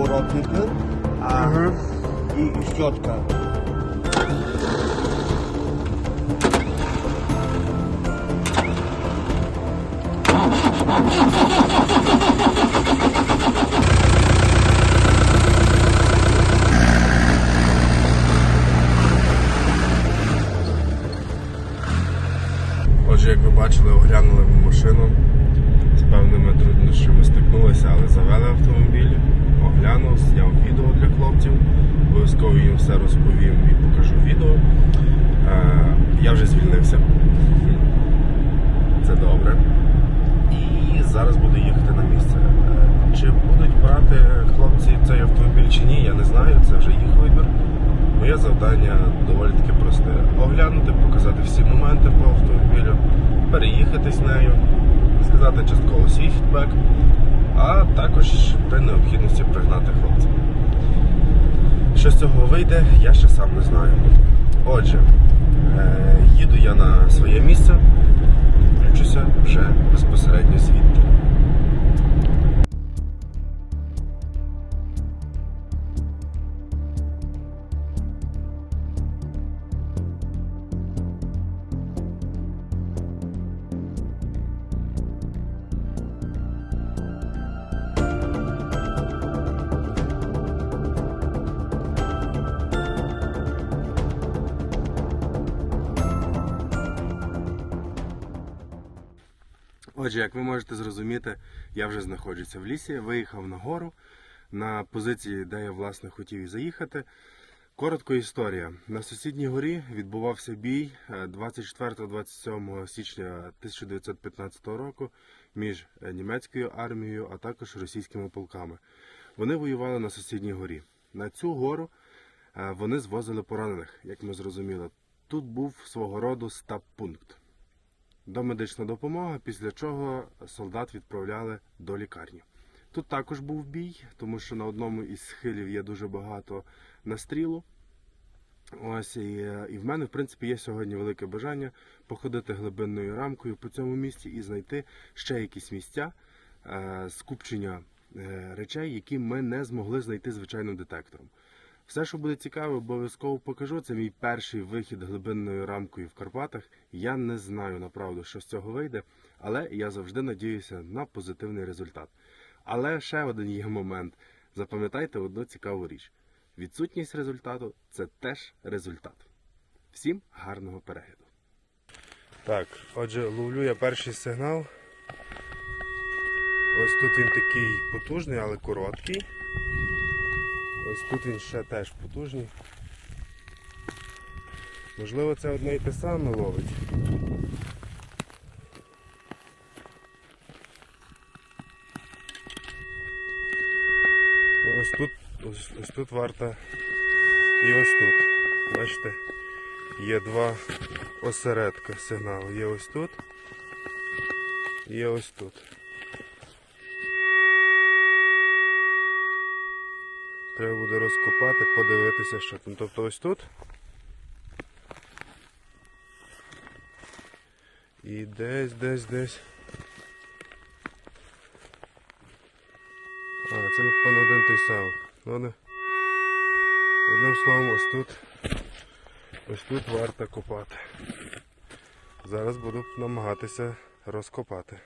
поворотника а, і, і щотка. Отже, як ви бачили, оглянули ми машину. З певними труднощами стикнулися, але завели автомобіль, оглянув, зняв відео для хлопців. Обов'язково їм все розповім і покажу відео. Е, я вже звільнився. Це добре. І зараз буду їхати на місце. Е, Чи будуть брати хлопці цей автомобіль чи ні, я не знаю, це вже їх вибір. Моє завдання доволі таки просте: оглянути, показати всі моменти по автомобілю, переїхати з нею, сказати частково свій фідбек, а також при необхідності пригнати хлопців. Що з цього вийде, я ще сам не знаю. Отже, е, їду я на своє місце, включуся вже безпосередньо звідти. Отже, як ви можете зрозуміти, я вже знаходжуся в лісі, виїхав на гору на позиції, де я власне хотів і заїхати. Коротко історія. На сусідній горі відбувався бій е, 24-27 січня 1915 року між е, німецькою армією, а також російськими полками. Вони воювали на сусідній горі. На цю гору е, вони звозили поранених, як ми зрозуміли. Тут був свого роду стаб-пункт домедична допомога, після чого солдат відправляли до лікарні. Тут також був бій, тому що на одному із схилів є дуже багато настрілу. Ось і, і в мене, в принципі, є сьогодні велике бажання походити глибинною рамкою по цьому місці і знайти ще якісь місця е, скупчення е, речей, які ми не змогли знайти звичайним детектором. Все, що буде цікаво, обов'язково покажу. Це мій перший вихід глибинною рамкою в Карпатах. Я не знаю направду, що з цього вийде, але я завжди надіюся на позитивний результат. Але ще один є момент. Запам'ятайте одну цікаву річ: відсутність результату це теж результат. Всім гарного перегляду. Так, отже, ловлю я перший сигнал. Ось тут він такий потужний, але короткий. Ось тут він ще теж потужний. Можливо, це одне і те саме ловить. Ось тут, ось, ось тут варта і ось тут. Бачите, є два осередка сигналу. Є ось тут. Є ось тут. Треба буде розкопати, подивитися, що там. Тобто ось тут. І десь, десь, десь. А, це напевно один той самий. Не. Одним словом, ось тут. Ось тут варто копати. Зараз буду намагатися розкопати.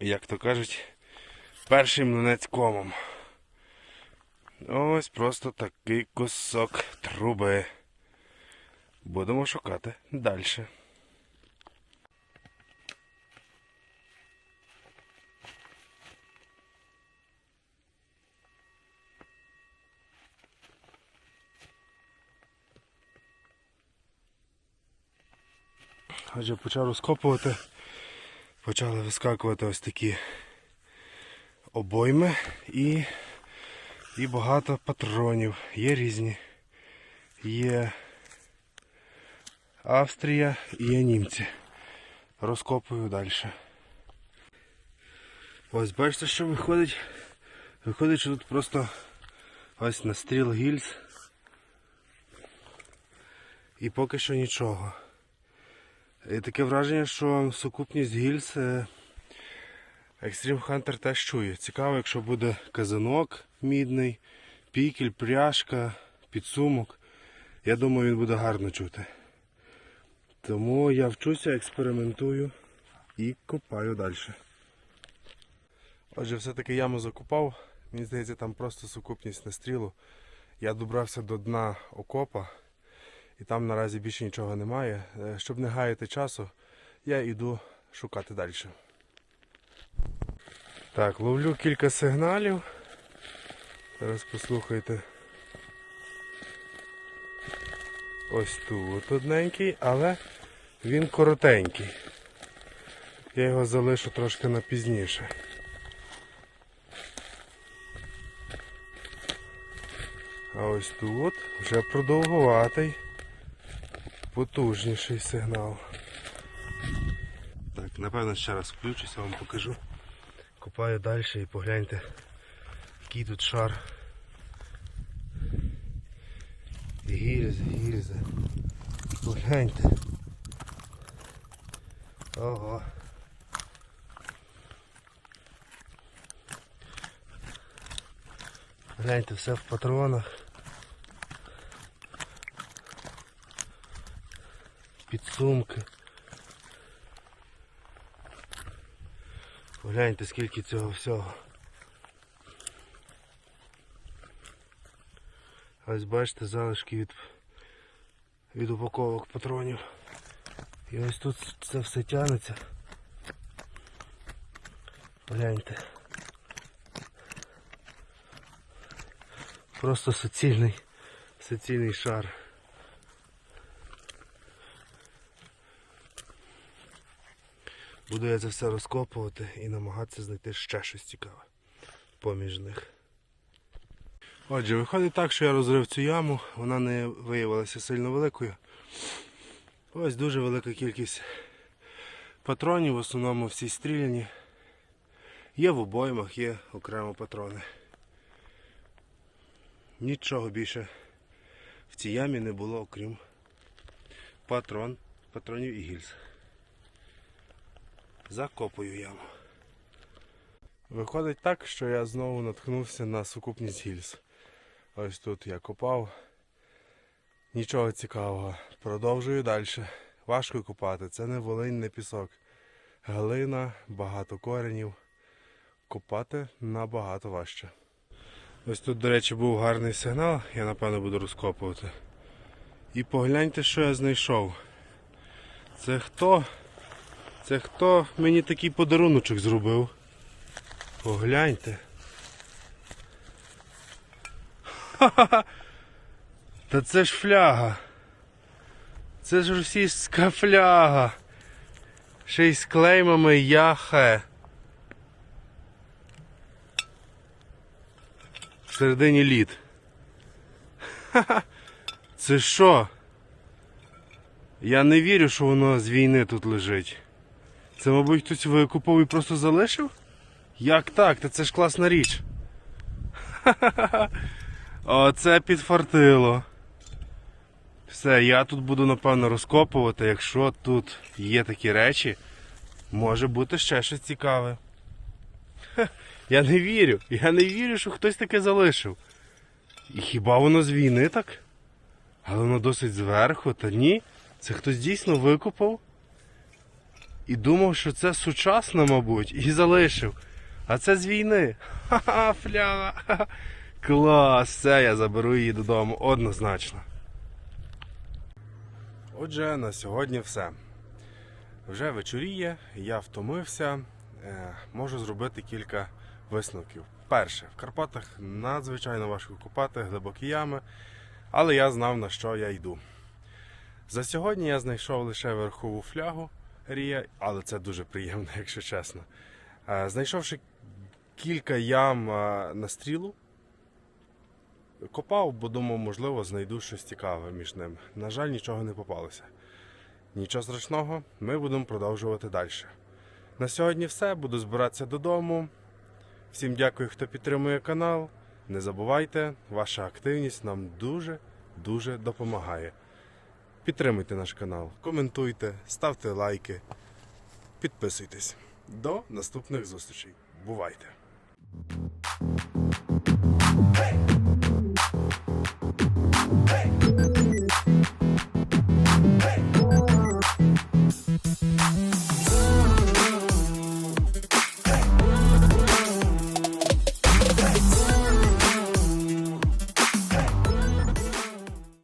Як то кажуть, першим млинець комом. Ось просто такий кусок труби. Будемо шукати далі. Отже, почав розкопувати, почали вискакувати ось такі обойми і і багато патронів. Є різні. Є Австрія і є німці. Розкопую далі. Ось бачите, що виходить. Виходить, що тут просто ось настріл гільз. І поки що нічого. І таке враження, що сукупність гільз е, Extreme Hunter теж чує. Цікаво, якщо буде казанок мідний, пікель, пряжка, підсумок. Я думаю, він буде гарно чути. Тому я вчуся, експериментую і копаю далі. Отже, все-таки яму закопав. Мені здається, там просто сукупність на стрілу. Я добрався до дна окопа і там наразі більше нічого немає. Е, Щоб не гаяти часу, я йду шукати далі. Так, ловлю кілька сигналів. Зараз послухайте. Ось тут одненький, але він коротенький. Я його залишу трошки на пізніше. А ось тут вже продовгуватий, потужніший сигнал. Так, напевно ще раз включуся, вам покажу. Копаю далі і погляньте, який тут шар. Гільзи, гільзи. Погляньте. Ого. Гляньте, все в патронах. Підсумки. Погляньте, скільки цього всього. Ось бачите залишки від, від упаковок патронів. І ось тут це все тягнеться. Гляньте. Просто суцільний, суцільний шар. Буду я це все розкопувати і намагатися знайти ще щось цікаве поміж них. Отже, виходить так, що я розрив цю яму, вона не виявилася сильно великою. Ось дуже велика кількість патронів, в основному всі стріляні. Є в обоймах, є окремо патрони. Нічого більше в цій ямі не було, окрім патрон, патронів і гільз. Закопую яму. Виходить так, що я знову наткнувся на сукупність гільз. Ось тут я копав. Нічого цікавого. Продовжую далі. Важко копати. Це не волинь, не пісок. Глина, багато коренів. Копати набагато важче. Ось тут, до речі, був гарний сигнал, я напевно буду розкопувати. І погляньте, що я знайшов. Це хто? Це хто мені такий подаруночок зробив? Погляньте. Ха-ха-ха! Та це ж фляга. Це ж російська фляга. Ще й з клеймами яхе. Всередині лід. Ха-ха. Це що? Я не вірю, що воно з війни тут лежить. Це, мабуть, хтось викупав і просто залишив? Як так? Та це ж класна річ. Оце підфартило. Все, я тут буду напевно розкопувати, якщо тут є такі речі, може бути ще щось цікаве. Я не вірю. Я не вірю, що хтось таке залишив. І хіба воно з війни так? Але воно досить зверху, та ні. Це хтось дійсно викопав і думав, що це сучасно, мабуть, і залишив. А це з війни. Ха-ха, фляга. Ха-ха. Клас, все, я заберу її додому однозначно. Отже, на сьогодні все. Вже вечоріє, я втомився. Е, можу зробити кілька висновків. Перше, в Карпатах надзвичайно важко копати глибокі ями, але я знав на що я йду. За сьогодні я знайшов лише верхову флягу Рія, але це дуже приємно, якщо чесно. Знайшовши кілька ям на стрілу, копав, бо думав, можливо, знайду щось цікаве між ними. На жаль, нічого не попалося. Нічого страшного, ми будемо продовжувати далі. На сьогодні все. Буду збиратися додому. Всім дякую, хто підтримує канал. Не забувайте, ваша активність нам дуже-дуже допомагає. Підтримуйте наш канал, коментуйте, ставте лайки, підписуйтесь. До наступних зустрічей. Бувайте!